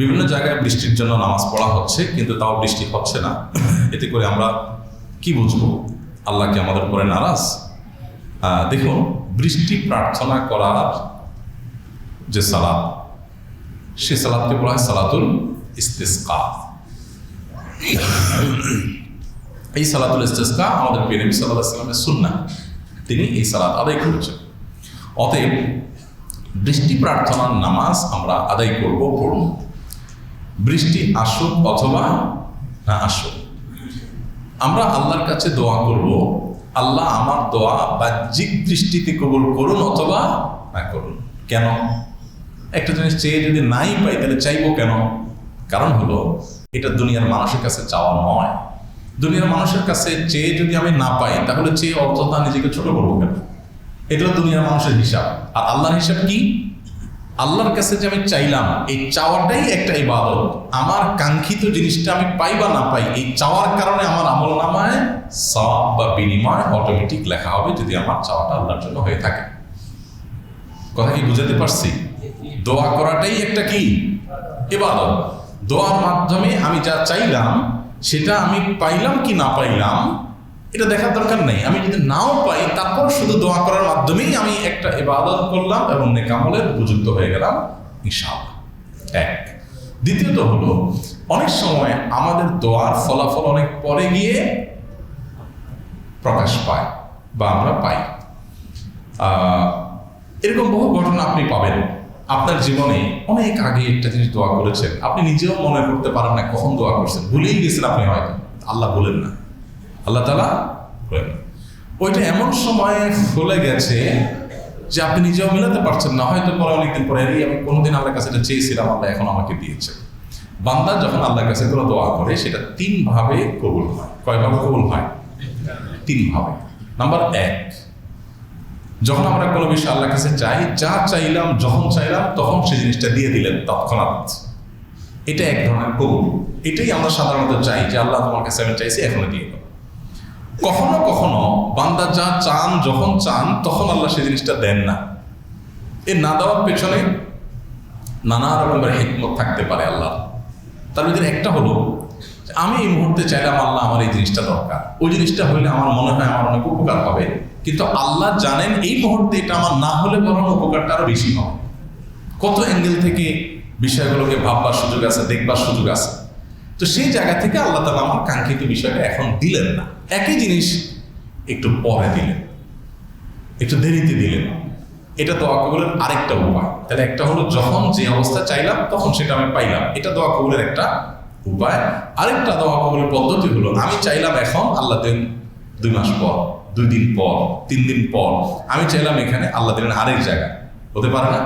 বিভিন্ন জায়গায় বৃষ্টির জন্য নামাজ পড়া হচ্ছে, কিন্তু তাও বৃষ্টি হচ্ছে না। এতে করে আমরা কি বুঝব? আল্লাহ কি আমাদের উপরে নারাজ? দেখুন, বৃষ্টি প্রার্থনা করার যে সালাদ সে সালাদকে বলা হয় সালাতুল ইস্তেসকা। এই সালাতুল ইস্তেসকা আমাদের নবী সাল্লাহ সাল্লামের সুন্না তিনি এই সালাদ আদায় করেছেন। অতএব বৃষ্টি প্রার্থনার নামাজ আমরা আদায় করব পড়ব। বৃষ্টি আসুক অথবা না আসুক। আমরা আল্লাহর কাছে দোয়া করব, আল্লাহ আমার দোয়া বাহ্যিক দৃষ্টিতে কবুল করুন অথবা না করুন। কেন? একটা জিনিস চেয়ে যদি নাই পাই, তাহলে চাইব কেন? কারণ হলো, এটা দুনিয়ার মানুষের কাছে চাওয়া নয়। দুনিয়ার মানুষের কাছে চেয়ে যদি আমি না পাই, তাহলে চেয়ে অর্থতা নিজেকে ছোট করব কেন? এটা দুনিয়ার মানুষের হিসাব। আর আল্লাহর হিসাব কি? আল্লাহর কাছে যে আমি চাইলাম, এই চাওয়াটাই একটা ইবাদত। আমার কাঙ্ক্ষিত জিনিসটা আমি পাই বা না পাই, এই চাওয়ার কারণে আমার আমল নামায় সওয়াব বা বিনিময় অটোমেটিক লেখা হবে যদি আমার চাওয়াটা আল্লাহর জন্য হয়ে থাকে। কথা কি বুঝাতে পারছি? দোয়া করাটাই একটা কি? ইবাদত। দোয়ার মাধ্যমে আমি যা চাইলাম, সেটা আমি পাইলাম কি না পাইলাম এটা দেখার দরকার নেই। আমি যদি নাও পাই, তারপর শুধু দোয়া করার মাধ্যমেই আমি একটা ইবাদত করলাম এবং নেকামলের উপযুক্ত হয়ে গেলাম, ইনশাআল্লাহ। এক। দ্বিতীয়ত হলো, অনেক সময় আমাদের দোয়ার ফলাফল অনেক পরে গিয়ে প্রকাশ পায় বা আমরা পাই। এরকম বহু ঘটনা আপনি পাবেন। আপনার জীবনে অনেক আগে একটা জিনিস দোয়া করেছেন। আপনি নিজেও মনে করতে পারেন না কখন দোয়া করছেন। ভুলেই গেছেন আপনি হয়তো। আল্লাহ বলেন না। আল্লাহ তালা বলেন না ওইটা এমন সময়ে ফলে গেছে যে আপনি নিজেও মিলাতে পারছেন না। হয়তো পরে অনেকদিন পরে এই আমি কোনোদিন আল্লাহর কাছে এটা চেয়েছিলাম, আল্লাহ এখন আমাকে দিয়েছে। বান্দা যখন আল্লাহর কাছে কোনো দোয়া করে, সেটা তিন ভাবে কবুল হয়। কয়ভাবে কবুল হয়? তিন ভাবে। নাম্বার এক, যখন আমরা কোনো বিষয় আল্লাহর কাছে চাই, যা চাইলাম, যখন চাইলাম, তখন সেই জিনিসটা দিয়ে দিলেন তৎক্ষণাৎ। এটা এক ধরনের কবুল। এটাই আমরা সাধারণত চাই যে, আল্লাহ তোমার কাছে আমি চাইছি, এখনও দিয়ে কখনো কখনো বান্দা যা চান, যখন চান, তখন আল্লাহ সেই জিনিসটা দেন না। এ না দেওয়ার পেছনে নানা রকমের হিকমত থাকতে পারে আল্লাহ। তার ভিতরে একটা হলো আমি এই মুহূর্তে চাইলাম আল্লাহ আমার এই জিনিসটা দরকার। ওই জিনিসটা হইলে আমার মনে হয় আমার অনেক উপকার হবে। কিন্তু আল্লাহ জানেন এই মুহূর্তে এটা আমার না হলে বরং উপকারটা আরও বেশি হবে। কত অ্যাঙ্গেল থেকে বিষয়গুলোকে ভাববার সুযোগ আছে, দেখবার সুযোগ আছে। তো সেই জায়গা থেকে আল্লাহ তালা আমার কাঙ্ক্ষিত বিষয়টা এখন দিলেন না। একই জিনিস একটু পরে দিলেন। একটু দেরিতে দিলেন। এটা দোয়া কবুলের আরেকটা উপায়। তাহলে একটা হলো যখন যে অবস্থা চাইলাম, তখন সেটা আমি পাইলাম। এটা দোয়া কবুলের একটা উপায়। আরেকটা দোয়া কবুলের পদ্ধতি হলো, আমি চাইলাম এখন আল্লাহ দেন দুই মাস পর, দুই দিন পর, তিন দিন পর, আমি চাইলাম এখানে আল্লাহ দিলেন আরেক জায়গায় হতে পারে না?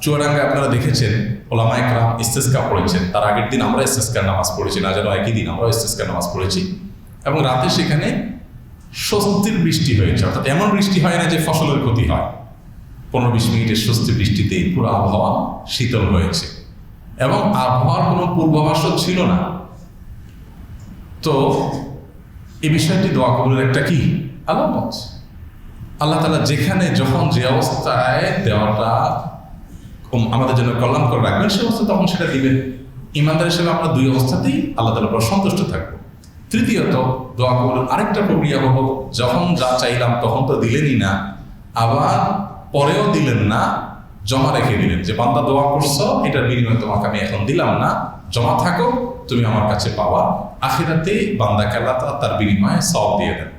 চুয়াডাঙ্গায় আপনারা দেখেছেন, ওলামা একরাম ইস্তেস্কা পড়েছেন। তার আগের দিন আমরা ইস্তেস্কার নামাজ পড়েছি, না যেন একই দিন আমরা ইস্তেস্কার নামাজ পড়েছি। এবং রাতে সেখানে স্বস্তির বৃষ্টি হয়েছে। অর্থাৎ এমন বৃষ্টি হয় না যে ফসলের ক্ষতি হয়। পনেরো বিশ মিনিটের স্বস্তি বৃষ্টিতে পুরো আবহাওয়া শীতল হয়েছে। এবং আবহাওয়ার কোনো পূর্বাভাসও ছিল না। তো এই বিষয়টি দোয়া কবুলের একটা কি? আলামত আল্লাহ তালা যেখানে, যখন যে অবস্থায় দেওয়াটা আমাদের জন্য কল্যাণ করে রাখবেন, সে অবস্থা তখন সেটা দিবেন। ইমানদার হিসেবে আমরা দুই অবস্থাতেই আল্লাহ তালার উপর সন্তুষ্ট থাকব। তৃতীয়ত, দোয়া কবুলের আরেকটা প্রক্রিয়া হলো, যখন যা চাইলাম তখন তো দিলেনই না, আবার পরেও দিলেন না, জমা রেখে দিলেন। যে বান্দা দোয়া করছ, এটার বিনিময়ে তোমাকে আমি এখন দিলাম না, জমা থাকো, তুমি আমার কাছে পাওয়া। আখিরাতে বান্দা খেলা তার বিনিময়ে সব দিয়ে দেন।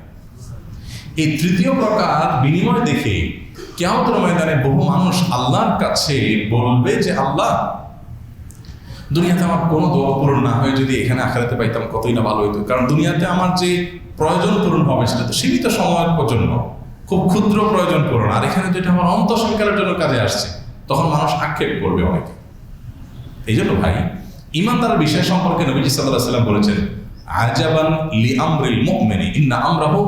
এই তৃতীয় প্রকার বিনিময় দেখে কেমন ময়দানে বহু মানুষ আল্লাহর কাছে বলবে যে, আল্লাহ, দুনিয়াতে আমার কোনো দোয়া পূরণ না হয়ে যদি এখানে আখেরাতে পাইতাম কতই না ভালো হইতো। কারণ দুনিয়াতে আমার যে প্রয়োজন পূরণ হবে সেটা তো সীমিত সময়ের জন্য। খুব ক্ষুদ্র প্রয়োজন পূরণ। আর এখানে যেটা আমার অন্তঃসংকারের জন্য কাজে আসছে। তখন মানুষ আক্ষেপ করবে অনেকে। এই জন্য ভাই ইমানদার বিষয় সম্পর্কে নবীজি সাল্লাহ সাল্লাম বলেছেন, আজাবান লি আমরিল মুমিনি, ইন্না আমরাহু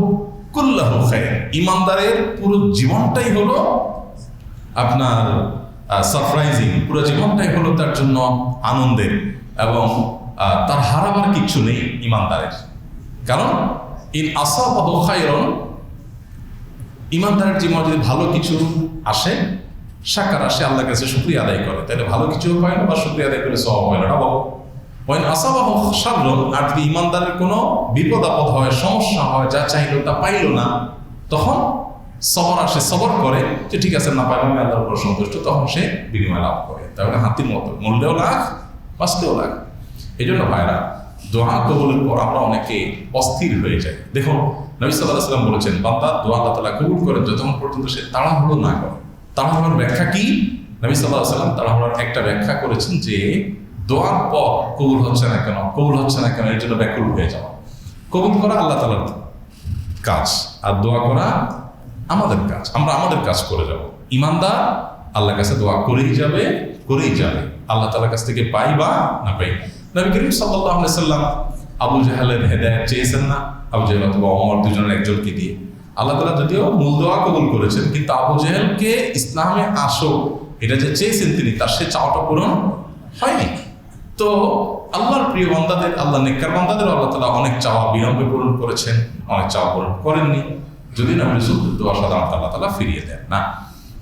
কুল্লাহু ইমানদারের পুরো জীবনটাই হলো আপনার সারপ্রাইজিং পুরো জীবনটাই হলো তার জন্য আনন্দের এবং তার হারাবার কিচ্ছু নেই ইমানদারের। কারণ, ইন আসাবাহু খায়রন ইমানদারের জীবনে যদি ভালো কিছু আসে, সাকারা সে আল্লাহ কাছে শুক্রিয়া আদায় করে। তাহলে ভালো কিছু পায় না বা শুক্রিয়া আদায় করে সব হয় না। বাবা ওয়াইন আসাবাহ সারল আর যদি ইমানদারের কোনো বিপদ আপদ হয়, সমস্যা হয়, যা চাইলো তা পাইলো না, তখন সবর আসে সবর করে যে ঠিক আছে, না পাইলাম, আল্লাহর উপর সন্তুষ্ট, তখন সে বিনিময় লাভ করে। তাহলে হাতির মতো। মূল্যেও লাখ, বাঁচতেও লাখ। এই জন্য ভাইরা, দোয়া কবুলের পর আমরা অনেকে অস্থির হয়ে যাই। দেখুন, নবী সাল্লাহ বলেছেন, বান্দা দোয়া আল্লাহ তালা কবুল করেন যতক্ষণ পর্যন্ত সে তাড়াহুড়ো না করে। তাড়াহুড়োর ব্যাখ্যা কি? নবী সাল্লাহ সাল্লাম তাড়াহুড়োর একটা ব্যাখ্যা করেছেন যে দোয়ার পর কবুল হচ্ছে না কেন? কবুল হচ্ছে না কেন? এর জন্য ব্যাকুল হয়ে যাওয়া। কবুল করা আল্লাহ তালার কাজ, আর দোয়া করা আমাদের কাজ। আমরা আমাদের কাজ করে যাব। ইমানদার আল্লাহর কাছে দোয়া করেই যাবে করেই যাবে। আল্লাহ তালার কাছ থেকে পাই বা না পাই। নবী করিম সাল্লাহ সাল্লাম আবু জাহালের হেদায়ত চেয়েছেন না। আবু জাহেল অথবা অমর দুজনের একজনকে দিয়ে। আল্লাহ তালা যদিও মূল দোয়া কবুল করেছেন, কিন্তু আবু জাহেলকে ইসলামে আসো, এটা যে চেয়েছেন তিনি, তার সে চাওয়াটা পূরণ হয়নি। তো আল্লাহর প্রিয় বান্দাদের, আল্লাহ নেককার বান্দাদের আল্লাহ তালা অনেক চাওয়া বিলম্বে পূরণ করেছেন, অনেক চাওয়া পূরণ করেননি। যদি না দোয়া সাধারণত আল্লাহ তালা ফিরিয়ে দেন, না?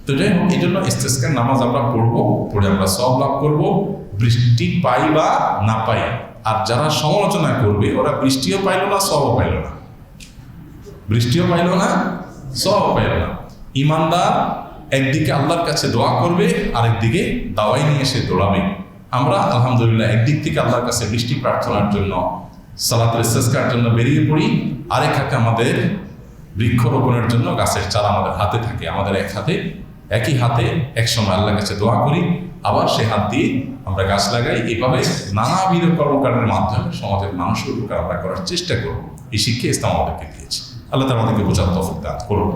তো যাই হোক এই জন্য ইস্তেস্কার নামাজ আমরা পড়ব, পড়ে আমরা সব লাভ করব, বৃষ্টি পাই বা না পাই আর যারা সমালোচনা করবে, ওরা বৃষ্টিও পাইলো না সবও পাইলো না। বৃষ্টিও পাইল না সব পাইল না। ইমানদার একদিকে আল্লাহর কাছে দোয়া করবে, আরেকদিকে দাওয়াই নিয়ে এসে দৌড়াবে। আমরা, আলহামদুলিল্লাহ, একদিক থেকে আল্লাহর কাছে বৃষ্টি প্রার্থনার জন্য, সালাতের শেষকার জন্য বেরিয়ে পড়ি। আরেক হাতে আমাদের বৃক্ষরোপণের জন্য গাছের চারা আমাদের হাতে থাকে, আমাদের এক হাতে, একই হাতে এক সময় আল্লাহর কাছে দোয়া করি। আবার সে হাত দিয়ে আমরা গাছ লাগাই। এভাবে নানাবিধ কর্মকাণ্ডের মাধ্যমে সমাজের মানুষের উপকার আমরা করার চেষ্টা করব। এই শিক্ষা ইসলাম আমাদেরকে দিয়েছে। আল্লাহ তালা আমাদেরকে বোঝার তফিক দান করুন।